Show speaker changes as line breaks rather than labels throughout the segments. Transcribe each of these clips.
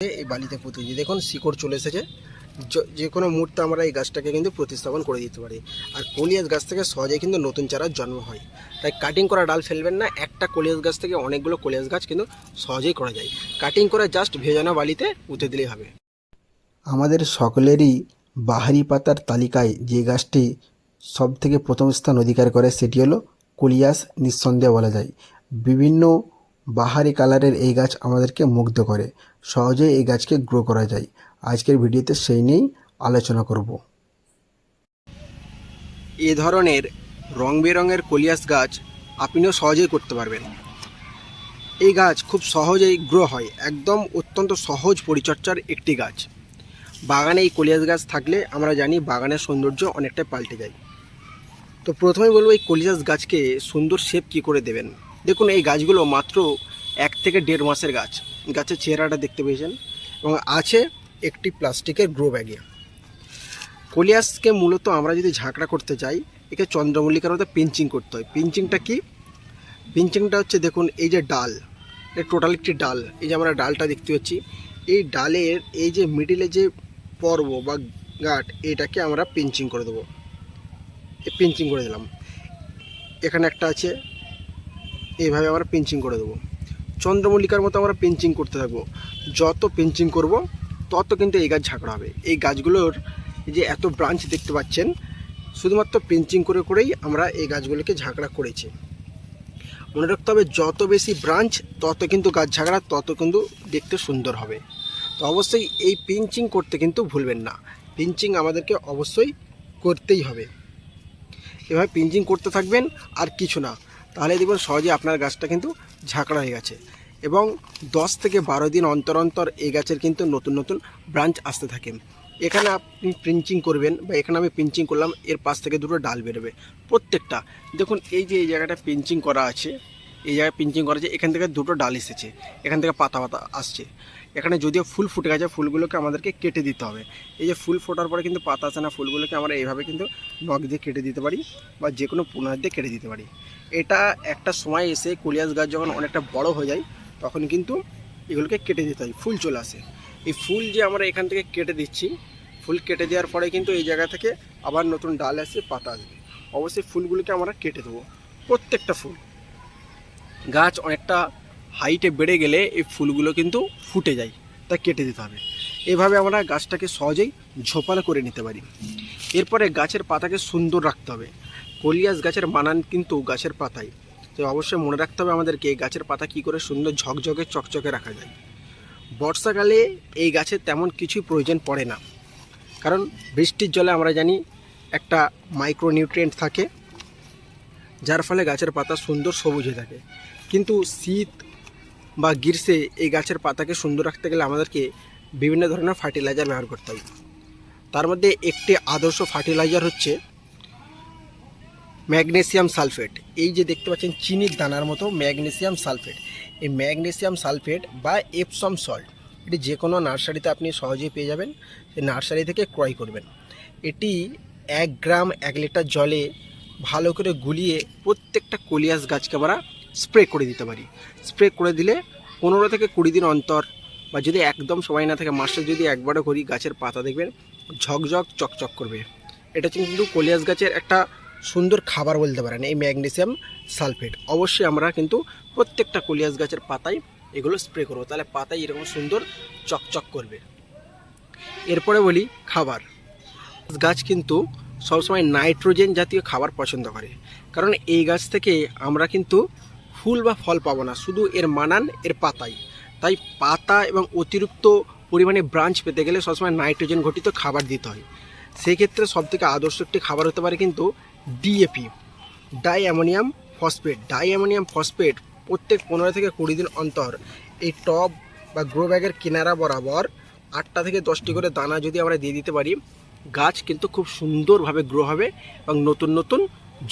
এই বালিতে পুঁতে দিই। দেখুন, শিকড় চলে এসেছে। যে কোনো মুহূর্তে আমরা এই গাছটাকে কিন্তু প্রতিস্থাপন করে দিতে পারি। আর কলিয়াস গাছ থেকে সহজেই কিন্তু নতুন চারার জন্ম হয়। তাই কাটিং করা ডাল ফেলবেন না। একটা কলিয়াস গাছ থেকে অনেকগুলো কলিয়াস গাছ কিন্তু সহজেই করা যায়। কাটিং করে জাস্ট ভেজানো বালিতে পুঁতে দিলেই হবে। আমাদের সকলেরই বাহারি পাতার তালিকায় যে গাছটি সব থেকে প্রথম স্থান অধিকার করে, সেটি হলো কলিয়াস নিঃসন্দেহে বলা যায়। বিভিন্ন বাহারি কালারের এই গাছ আমাদেরকে মুগ্ধ করে। সহজেই এই গাছকে গ্রো করা যায়। আজকের ভিডিওতে সেই নিয়েই আলোচনা করব। এ ধরনের রং বেরঙের কলিয়াস গাছ আপনিও সহজেই করতে পারবেন। এই গাছ খুব সহজেই গ্রো হয়। একদম অত্যন্ত সহজ পরিচর্যার একটি গাছ। বাগানে এই কলিয়াস গাছ থাকলে আমরা জানি বাগানের সৌন্দর্য অনেকটাই পাল্টে যায়। তো প্রথমে বলব এই কলিয়াস গাছকে সুন্দর শেপ কি করে দেবেন? দেখুন, এই গাছগুলো মাত্র এক থেকে দেড় মাসের গাছ। গাছের চেহারাটা দেখতে পেয়েছেন এবং আছে একটি প্লাস্টিকের গ্রো ব্যাগে। কলিয়াসকে মূলত আমরা যদি ঝাঁকড়া করতে চাই, একে চন্দ্রমল্লিকার মতো পিঞ্চিং করতে হয়। পিঞ্চিংটা কি? পিঞ্চিংটা হচ্ছে দেখুন, এই যে ডাল, এটা টোটাল একটি ডাল। এই যে আমরা ডালটা দেখতে পাচ্ছি, এই ডালের এই যে মিডিলে যে পর্ব বা গাঁট, এটাকে আমরা পিঞ্চিং করে দেবো। পিঞ্চিং করে দিলাম। এখানে একটা আছে, এইভাবে আমরা পিঞ্চিং করে দেবো। চন্দ্রমল্লিকার মতো আমরা পিঞ্চিং করতে থাকব। যত পিঞ্চিং করব, তত কিন্তু এই গাছ ঝাঁকড়া হবে। এই গাছগুলোর যে এত ব্রাঞ্চ দেখতে পাচ্ছেন, শুধুমাত্র পিঞ্চিং করে করেই আমরা এই গাছগুলোকে ঝাঁকড়া করেছি। মনে রাখতে হবে, যত বেশি ব্রাঞ্চ তত কিন্তু গাছ ঝাঁকড়া, তত কিন্তু দেখতে সুন্দর হবে। তো অবশ্যই এই পিঞ্চিং করতে কিন্তু ভুলবেন না। পিঞ্চিং আমাদেরকে অবশ্যই করতেই হবে। এভাবে পিঞ্চিং করতে থাকবেন আর কিছু না। তাহলে দেখবেন সহজে আপনার গাছটা কিন্তু ঝাঁকড়া হয়ে গেছে। এবং দশ থেকে বারো দিন অন্তর অন্তর এই গাছের কিন্তু নতুন নতুন ব্রাঞ্চ আসতে থাকে। এখানে আপনি প্রিঞ্চিং করবেন বা এখানে আমি পিঞ্চিং করলাম, এর পাশ থেকে দুটো ডাল বেরোবে। প্রত্যেকটা। দেখুন, এই যে এই জায়গাটা পিঞ্চিং করা আছে, এই জায়গায় পিঞ্চিং করা আছে, এখান থেকে দুটো ডাল এসেছে। এখান থেকে পাতা পাতা আসছে। এখানে যদিও ফুল ফুটে গেছে, ফুলগুলোকে আমাদেরকে কেটে দিতে হবে। এই যে ফুল ফোটার পরে কিন্তু পাতা আসে না, ফুলগুলোকে আমরা এইভাবে কিন্তু নখ দিয়ে কেটে দিতে পারি বা যে কোনো পুনর দিয়ে কেটে দিতে পারি। এটা একটা সময় এসে কলিয়াস গাছ যখন অনেকটা বড় হয়ে যায়, তখন কিন্তু এগুলোকে কেটে দিতে হয়, ফুল চলে আসে। এই ফুল যে আমরা এখান থেকে কেটে দিচ্ছি, ফুল কেটে দেওয়ার পরে কিন্তু এই জায়গা থেকে আবার নতুন ডাল আসে, পাতা আসবে। অবশ্যই ফুলগুলোকে আমরা কেটে দেবো, প্রত্যেকটা ফুল। গাছ অনেকটা হাইটে বেড়ে গেলে এই ফুলগুলো কিন্তু ফুটে যায়, তা কেটে দিতে হবে। এভাবে আমরা গাছটাকে সহজেই ঝোপালো করে নিতে পারি। এরপরে গাছের পাতাকে সুন্দর রাখতে হবে। কলিয়াস গাছের মানান কিন্তু গাছের পাতায়। তো অবশ্যই মনে রাখতে হবে আমাদেরকে গাছের পাতা কি করে সুন্দর ঝকঝকে, চকচকে রাখা যায়। বর্ষাকালে এই গাছের তেমন কিছুই প্রয়োজন পড়ে না। কারণ বৃষ্টির জলে আমরা জানি একটা মাইক্রোনিউট্রিয়েন্ট থাকে, যার ফলে গাছের পাতা সুন্দর সবুজ হয়ে থাকে। কিন্তু শীত বা গ্রীষ্মে এই গাছের পাতাকে সুন্দর রাখতে গেলে আমাদেরকে বিভিন্ন ধরনের ফার্টিলাইজার ব্যবহার করতে হবে। তার মধ্যে একটি আদর্শ ফার্টিলাইজার হচ্ছে ম্যাগনেসিয়াম সালফেট। এই যে দেখতে পাচ্ছেন, চিনির দানার মতো ম্যাগনেসিয়াম সালফেট। এই ম্যাগনেসিয়াম সালফেট বা এপসম সল্ট এটি যে কোনো নার্সারিতে আপনি সহজেই পেয়ে যাবেন। সেই নার্সারি থেকে ক্রয় করবেন। এটি এক গ্রাম এক লিটার জলে ভালো করে গুলিয়ে প্রত্যেকটা কলিয়াস গাছকে আমরা স্প্রে করে দিতে পারি। স্প্রে করে দিলে পনেরো থেকে কুড়ি দিন অন্তর বা যদি একদম সময় না থাকে, মাসে যদি একবারও করি গাছের পাতা দেখবেন, ঝকঝক, চকচক করবে। এটা কিন্তু কলিয়াস গাছের একটা সুন্দর খাবার বলতে পারেন, এই ম্যাগনেসিয়াম সালফেট। অবশ্যই আমরা কিন্তু প্রত্যেকটা কলিয়াস গাছের পাতায় এগুলো স্প্রে করব। তাহলে পাতায় এরকম সুন্দর চকচক করবে। এরপরে বলি খাবার। গাছ কিন্তু সবসময় নাইট্রোজেন জাতীয় খাবার পছন্দ করে। কারণ এই গাছ থেকে আমরা কিন্তু ফুল বা ফল পাবো না, শুধু এর মানান, এর পাতাই। তাই পাতা এবং অতিরিক্ত পরিমাণে ব্রাঞ্চ পেতে গেলে সবসময় নাইট্রোজেন ঘটিত খাবার দিতে হয়। সেই ক্ষেত্রে সবথেকে আদর্শ একটি খাবার হতে পারে কিন্তু D A P diammonium phosphate diammonium phosphate প্রত্যেক পনেরো থেকে কুড়ি দিন অন্তর এই টব বা গ্রো ব্যাগের কিনারা বরাবর আটটা থেকে দশটি করে দানা যদি আমরা দিয়ে দিতে পারি, গাছ কিন্তু খুব সুন্দরভাবে গ্রো হবে এবং নতুন নতুন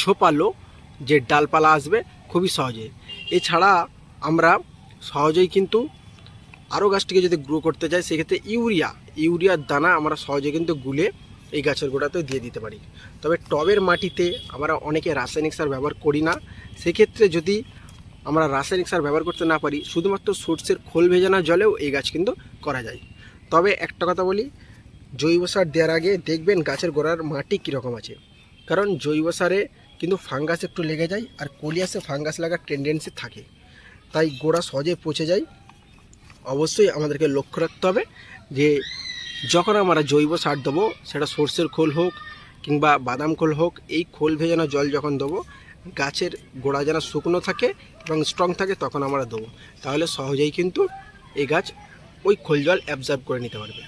ঝোপালো যে ডালপালা আসবে খুবই সহজে। এছাড়া আমরা সহজেই কিন্তু আরও গাছটিকে যদি গ্রো করতে চাই সেক্ষেত্রে ইউরিয়া, ইউরিয়ার দানা আমরা সহজে কিন্তু গুলে এই গাছের গোড়াতে দিয়ে দিতে পারি। তবে টবের মাটিতে আমরা অনেকে রাসায়নিক সার ব্যবহার করি না। সেক্ষেত্রে যদি আমরা রাসায়নিক সার ব্যবহার করতে না পারি, শুধুমাত্র সর্ষের খোল ভেজানো জলেও এই গাছ কিন্তু করা যায়। তবে একটা কথা বলি, জৈব সার দেওয়ার আগে দেখবেন গাছের গোড়ার মাটি কীরকম আছে। কারণ জৈব সারে কিন্তু ফাঙ্গাস একটু লেগে যায় আর কলিয়াসে ফাঙ্গাস লাগার টেন্ডেন্সি থাকে। তাই গোড়া সহজে পচে যায়। অবশ্যই আমাদেরকে লক্ষ্য রাখতে হবে যে, যখন আমরা জৈব সার দেবো, সেটা সর্ষের খোল হোক কিংবা বাদাম খোল হোক, এই খোল ভেজানো জল যখন দেবো, গাছের গোড়া যেন শুকনো থাকে এবং স্ট্রং থাকে তখন আমরা দেবো। তাহলে সহজেই কিন্তু এই গাছ ওই খোল জল অ্যাবজর্ব করে নিতে পারবে।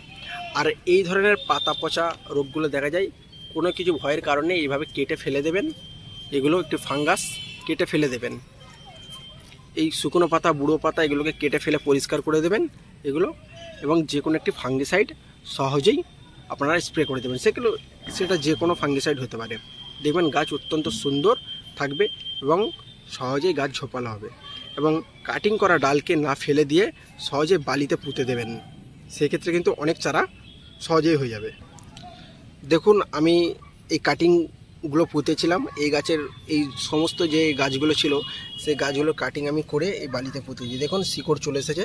আর এই ধরনের পাতা পচা রোগগুলো দেখা যায়, কোনো কিছু ভয়ের কারণে এইভাবে কেটে ফেলে দেবেন। এগুলো একটু ফাঙ্গাস, কেটে ফেলে দেবেন। এই শুকনো পাতা, বুড়ো পাতা এগুলোকে কেটে ফেলে পরিষ্কার করে দেবেন এগুলো এবং যে কোনো একটি ফাঙ্গিসাইড সহজেই আপনারা স্প্রে করে দেবেন। সেগুলো, সেটা যে কোনো ফাঙ্গিসাইড হতে পারে। দেখবেন গাছ অত্যন্ত সুন্দর থাকবে এবং সহজেই গাছ ঝোপালো হবে এবং কাটিং করা ডালকে না ফেলে দিয়ে সহজে বালিতে পুঁতে দেবেন। সেক্ষেত্রে কিন্তু অনেক চারা সহজেই হয়ে যাবে। দেখুন, আমি এই কাটিংগুলো পুঁতেছিলাম। এই গাছের এই সমস্ত যে গাছগুলো ছিল, সেই গাছগুলো কাটিং আমি করে এই বালিতে পুঁতেছি দেখুন, শিকড় চলে এসেছে।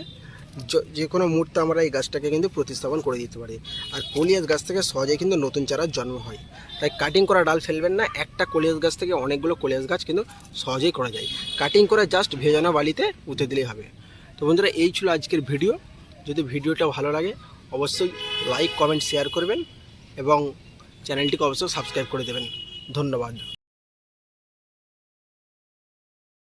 যে কোনো মুহূর্তে আমরা এই গাছটাকে কিন্তু প্রতিস্থাপন করে দিতে পারি। আর কলিয়াস গাছ থেকে সহজেই কিন্তু নতুন চারার জন্ম হয়। তাই কাটিং করা ডাল ফেলবেন না। একটা কলিয়াস গাছ থেকে অনেকগুলো কলিয়াস গাছ কিন্তু সহজেই করা যায়। কাটিং করে জাস্ট ভেজানো বালিতে পুঁতে দিলেই হবে। তো বন্ধুরা, এই ছিল আজকের ভিডিও। যদি ভিডিওটা ভালো লাগে, অবশ্যই লাইক কমেন্ট শেয়ার করবেন এবং চ্যানেলটিকে অবশ্যই সাবস্ক্রাইব করে দেবেন। ধন্যবাদ।